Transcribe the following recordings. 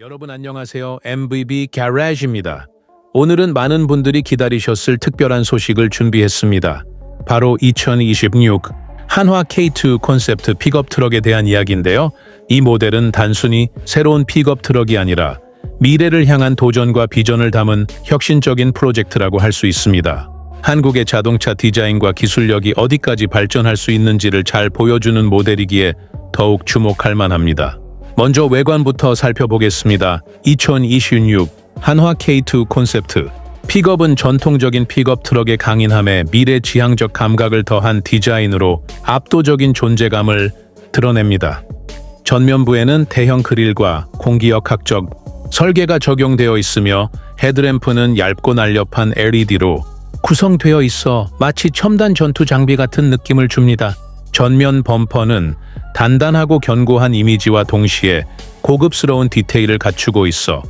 여러분 안녕하세요. MVB 가라지입니다. 오늘은 많은 분들이 기다리셨을 특별한 소식을 준비했습니다. 바로 2026 한화 K2 콘셉트 픽업 트럭에 대한 이야기인데요. 이 모델은 단순히 새로운 픽업 트럭이 아니라 미래를 향한 도전과 비전을 담은 혁신적인 프로젝트라고 할 수 있습니다. 한국의 자동차 디자인과 기술력이 어디까지 발전할 수 있는지를 잘 보여주는 모델이기에 더욱 주목할 만합니다. 먼저 외관부터 살펴보겠습니다. 2026 한화 K2 콘셉트 픽업은 전통적인 픽업 트럭의 강인함에 미래지향적 감각을 더한 디자인으로 압도적인 존재감을 드러냅니다. 전면부에는 대형 그릴과 공기역학적 설계가 적용되어 있으며 헤드램프는 얇고 날렵한 LED로 구성되어 있어 마치 첨단 전투 장비 같은 느낌을 줍니다. 전면 범퍼는 단단하고 견고한 이미지와 동시에 고급스러운 디테일을 갖추고 있어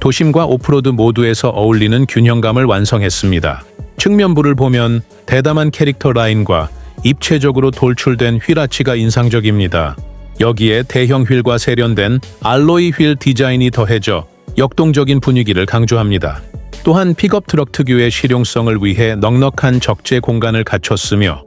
도심과 오프로드 모두에서 어울리는 균형감을 완성했습니다. 측면부를 보면 대담한 캐릭터 라인과 입체적으로 돌출된 휠아치가 인상적입니다. 여기에 대형 휠과 세련된 알로이 휠 디자인이 더해져 역동적인 분위기를 강조합니다. 또한 픽업 트럭 특유의 실용성을 위해 넉넉한 적재 공간을 갖췄으며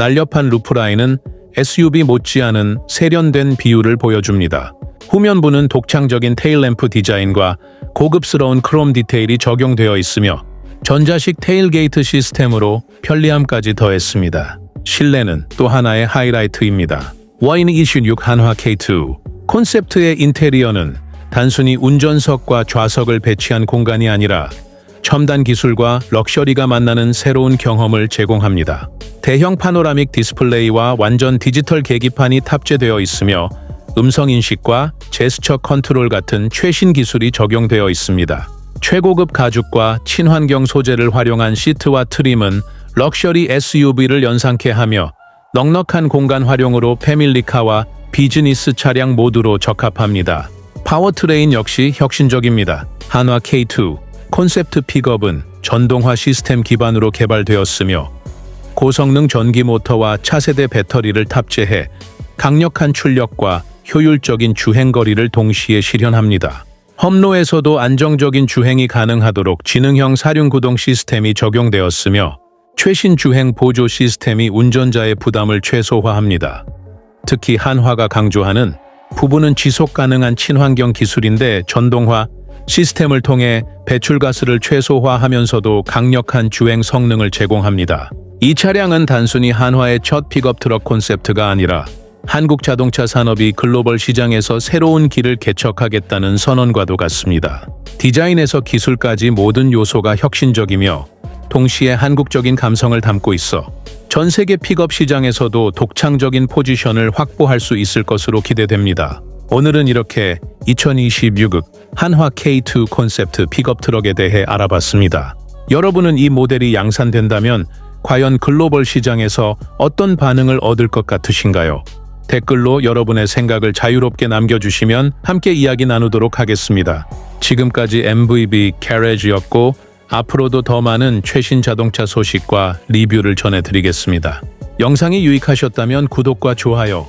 날렵한 루프라인은 SUV 못지않은 세련된 비율을 보여줍니다. 후면부는 독창적인 테일램프 디자인과 고급스러운 크롬 디테일이 적용되어 있으며 전자식 테일게이트 시스템으로 편리함까지 더했습니다. 실내는 또 하나의 하이라이트입니다. 와인 26 한화 K2 콘셉트의 인테리어는 단순히 운전석과 좌석을 배치한 공간이 아니라 첨단 기술과 럭셔리가 만나는 새로운 경험을 제공합니다. 대형 파노라믹 디스플레이와 완전 디지털 계기판이 탑재되어 있으며 음성 인식과 제스처 컨트롤 같은 최신 기술이 적용되어 있습니다. 최고급 가죽과 친환경 소재를 활용한 시트와 트림은 럭셔리 SUV를 연상케 하며 넉넉한 공간 활용으로 패밀리카와 비즈니스 차량 모두로 적합합니다. 파워트레인 역시 혁신적입니다. 한화 K2 콘셉트 픽업은 전동화 시스템 기반으로 개발되었으며 고성능 전기 모터와 차세대 배터리를 탑재해 강력한 출력과 효율적인 주행 거리를 동시에 실현합니다. 험로에서도 안정적인 주행이 가능하도록 지능형 사륜 구동 시스템이 적용되었으며 최신 주행 보조 시스템이 운전자의 부담을 최소화합니다. 특히 한화가 강조하는 부분은 지속 가능한 친환경 기술인데 전동화 시스템을 통해 배출가스를 최소화하면서도 강력한 주행 성능을 제공합니다. 이 차량은 단순히 한화의 첫 픽업 트럭 콘셉트가 아니라 한국 자동차 산업이 글로벌 시장에서 새로운 길을 개척하겠다는 선언과도 같습니다. 디자인에서 기술까지 모든 요소가 혁신적이며 동시에 한국적인 감성을 담고 있어 전 세계 픽업 시장에서도 독창적인 포지션을 확보할 수 있을 것으로 기대됩니다. 오늘은 이렇게 2026억 한화 K2 콘셉트 픽업 트럭에 대해 알아봤습니다. 여러분은 이 모델이 양산된다면 과연 글로벌 시장에서 어떤 반응을 얻을 것 같으신가요? 댓글로 여러분의 생각을 자유롭게 남겨주시면 함께 이야기 나누도록 하겠습니다. 지금까지 MVB 캐레지였고 앞으로도 더 많은 최신 자동차 소식과 리뷰를 전해드리겠습니다. 영상이 유익하셨다면 구독과 좋아요,